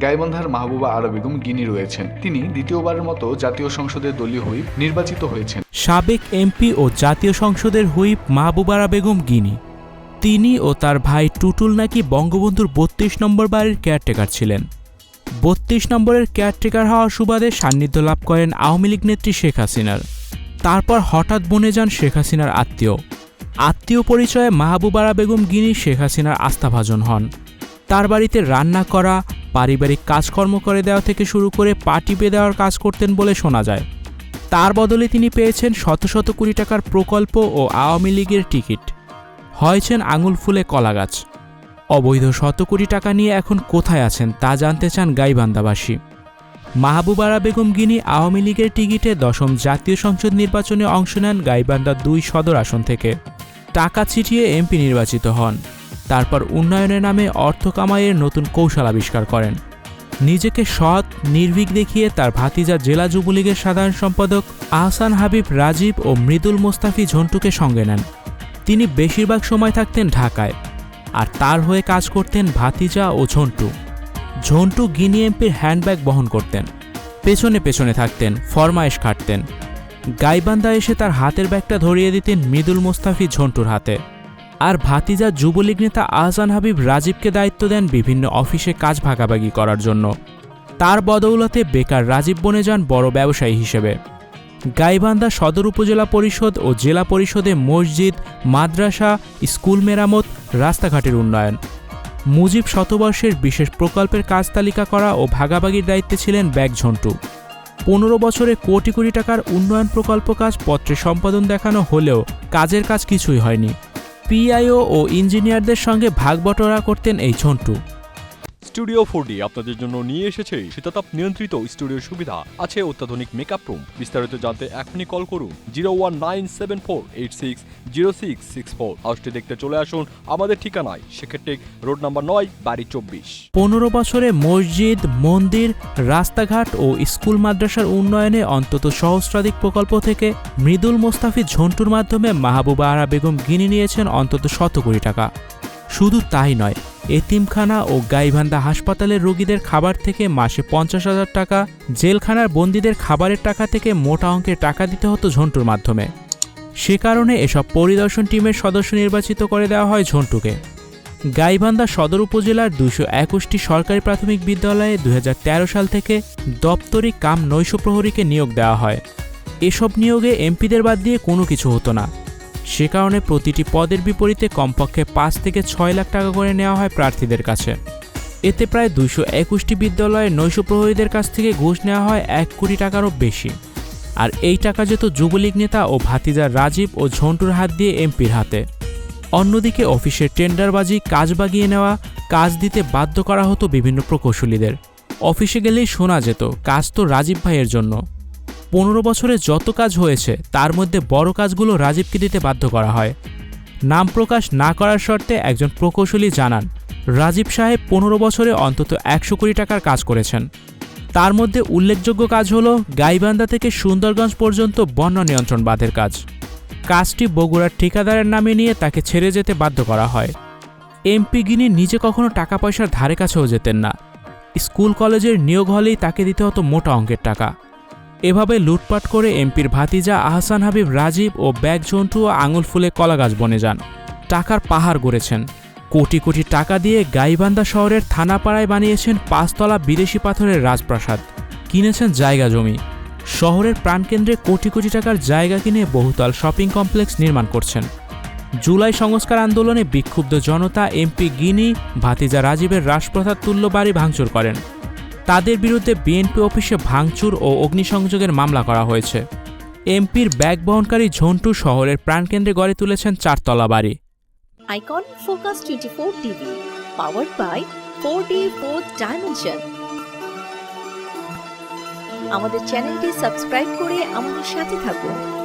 গাইবান্ধার মাহবুবা আরা বেগম গিনি রয়েছেন। তিনি দ্বিতীয়বারের মতো জাতীয় সংসদের দলীয় হুইপ নির্বাচিত হয়েছেন। সাবেক এমপি ও জাতীয় সংসদের হুইপ মাহবুবারা বেগম গিনি। তিনি ও তার ভাই টুটুল নাকি বঙ্গবন্ধুর বত্রিশ নম্বর বাড়ির কেয়ারটেকার ছিলেন। বত্রিশ নম্বরের কেয়ারটেকার হওয়ার সুবাদে সান্নিধ্য লাভ করেন আওয়ামী লীগ নেত্রী শেখ হাসিনার। তারপর হঠাৎ বনে যান শেখ হাসিনার আত্মীয়। আত্মীয় পরিচয়ে মাহবুবারা বেগম গিনি শেখ হাসিনার আস্থাভাজন হন। তার বাড়িতে রান্না করা পারিবারিক কাজকর্ম করে দেওয়া থেকে শুরু করে পা টিপে দেওয়ার কাজ করতেন বলে শোনা যায়। তার বদলে তিনি পেয়েছেন শত শত কোটি টাকার প্রকল্প ও আওয়ামী লীগের টিকিট। হয়েছেন আঙুল ফুলে কলাগাছ। অবৈধ শত কোটি টাকা নিয়ে এখন কোথায় আছেন তা জানতে চান গাইবান্দাবাসী মাহবুবারা বেগম গিনি আওয়ামী লীগের টিকিটে দশম জাতীয় সংসদ নির্বাচনে অংশ নেন গাইবান্ধা দুই সদর আসন থেকে। টাকা ছিটিয়ে এমপি নির্বাচিত হন। তারপর উন্নয়নের নামে অর্থ কামাইয়ের নতুন কৌশল আবিষ্কার করেন। নিজেকে সৎ, নির্ভীক দেখিয়ে তার ভাতিজা জেলা যুবলীগের সাধারণ সম্পাদক আহসান হাবিব রাজীব ও মৃদুল মোস্তাফি ঝন্টুকে সঙ্গে নেন। তিনি বেশিরভাগ সময় থাকতেন ঢাকায়, আর তার হয়ে কাজ করতেন ভাতিজা ও ঝন্টু। ঝন্টু গিনি এমপির হ্যান্ডব্যাগ বহন করতেন, পেছনে পেছনে থাকতেন, ফরমায়েশ খাটতেন। গাইবান্ধা এসে তার হাতের ব্যাগটা ধরিয়ে দিতেন মৃদুল মোস্তাফি ঝন্টুর হাতে। আর ভাতিজা যুবলীগ নেতা আহসান হাবিব রাজীবকে দায়িত্ব দেন বিভিন্ন অফিসে কাজ ভাগাভাগি করার জন্য। তার বদৌলতে বেকার রাজীব বনে যান বড় ব্যবসায়ী হিসেবে। গাইবান্ধা সদর উপজেলা পরিষদ ও জেলা পরিষদে মসজিদ, মাদ্রাসা, স্কুল মেরামত, রাস্তাঘাটের উন্নয়ন। মুজিব শতবর্ষের বিশেষ প্রকল্পের কাজ তালিকা করা ও ভাগাভাগির দায়িত্বে ছিলেন ব্যাগ ঝন্টু। পনেরো বছরে কোটি কোটি টাকার উন্নয়ন প্রকল্প কাজ পত্রে সম্পাদন দেখানো হলেও কাজের কাজ কিছুই হয়নি। পিআইও ও ইঞ্জিনিয়ারদের সঙ্গে ভাগ বটরা করতেন এই ঝন্টু স্টুডিও ফোর আপনাদের জন্য নিয়ে এসেছে শীতাতাপ নিয়ন্ত্রিত স্টুডিওর সুবিধা। আছে অত্যাধুনিক মেকআপ রুম বিস্তারিত জানতে এখনই কল করুন zero one nine seven four eight six zero six six four হাউসটি দেখতে চলে আসুন আমাদের ঠিকানায়। সেক্ষেত্রে রোড নাম্বার নয়, বাড়ি চব্বিশ। পনেরো বছরে মসজিদ, মন্দির, রাস্তাঘাট ও স্কুল মাদ্রাসার উন্নয়নে অন্তত সহস্রাধিক প্রকল্প থেকে মৃদুল মোস্তাফি ঝন্টুর মাধ্যমে মাহবুবা আরা বেগম গিনে নিয়েছেন অন্তত শত কোটি টাকা। শুধু তাই নয় এতিমখানা ও গাইভান্দা হাসপাতালের রোগীদের খাবার থেকে মাসে পঞ্চাশ হাজার টাকা, জেলখানার বন্দীদের খাবারের টাকা থেকে মোটা অঙ্কের টাকা দিতে হতো ঝন্টুর মাধ্যমে। সে কারণে এসব পরিদর্শন টিমের সদস্য নির্বাচিত করে দেওয়া হয় ঝন্টুকে। গাইবান্ধা সদর উপজেলার দুশো একুশটি সরকারি প্রাথমিক বিদ্যালয়ে দু হাজার তেরো সাল থেকে দপ্তরি কাম নৈশ প্রহরীকে নিয়োগ দেওয়া হয়। এসব নিয়োগে এমপিদের বাদ দিয়ে কোনো কিছু হতো না। সে কারণে প্রতিটি পদের বিপরীতে কমপক্ষে পাঁচ থেকে ছয় লাখ টাকা করে নেওয়া হয় প্রার্থীদের কাছে। এতে প্রায় দুশো একুশটি বিদ্যালয়ে নৈশ প্রহরীদের কাছ থেকে ঘুষ নেওয়া হয় এক কোটি টাকারও বেশি। আর এই টাকা যেত যুবলীগ নেতা ও ভাতিজা রাজীব ও ঝন্টুর হাত দিয়ে এমপির হাতে। অন্যদিকে অফিসের টেন্ডারবাজি, কাজ বাগিয়ে নেওয়া, কাজ দিতে বাধ্য করা হতো বিভিন্ন প্রকৌশলীদের। অফিসে গেলেই শোনা যেত, কাজ তো রাজীব ভাইয়ের জন্য। পনেরো বছরে যত কাজ হয়েছে, তার মধ্যে বড় কাজগুলো রাজীবকে দিতে বাধ্য করা হয়। নাম প্রকাশ না করার শর্তে একজন প্রকৌশলী জানান, রাজীব সাহেব পনেরো বছরে অন্তত একশো কোটি টাকার কাজ করেছেন। তার মধ্যে উল্লেখযোগ্য কাজ হল গাইবান্ধা থেকে সুন্দরগঞ্জ পর্যন্ত বন্যা নিয়ন্ত্রণ বাঁধের কাজ। কাজটি বগুড়ার ঠিকাদারের নামে নিয়ে তাকে ছেড়ে যেতে বাধ্য করা হয়। এমপি গিনি নিজে কখনো টাকা পয়সার ধারে কাছেও যেতেন না। স্কুল কলেজের নিয়োগ হলেই তাকে দিতে হতো মোটা অঙ্কের টাকা। এভাবে লুটপাট করে এমপির ভাতিজা আহসান হাবিব রাজীব ও ব্যাগ ঝন্টু ও আঙুল ফুলে কলাগাছ বনে যান। টাকার পাহাড় গড়েছেন। কোটি কোটি টাকা দিয়ে গাইবান্ধা শহরের থানাপাড়ায় বানিয়েছেন পাঁচতলা বিদেশি পাথরের রাজপ্রাসাদ। কিনেছেন জায়গা জমি। শহরের প্রাণকেন্দ্রে কোটি কোটি টাকার জায়গা কিনে বহুতল শপিং কমপ্লেক্স নির্মাণ করছেন। জুলাই সংস্কার আন্দোলনে বিক্ষুব্ধ জনতা এমপি গিনি, ভাতিজা রাজীবের রাজপ্রসাদ তুল্য বাড়ি ভাঙচুর করেন। তাদের বিরুদ্ধে বিএনপি অফিসে ভাঙচুর ও অগ্নিসংযোগের মামলা করা হয়েছে। এমপির ব্যাগ বহনকারী ঝন্টু শহরের প্রাণকেন্দ্রে গড়ে তুলেছেন চারতলা বাড়ি। Icon Focus 24 TV, powered by 4D 4th Dimension. আমাদের চ্যানেলটি সাবস্ক্রাইব করে আমাদের সাথে থাকুন।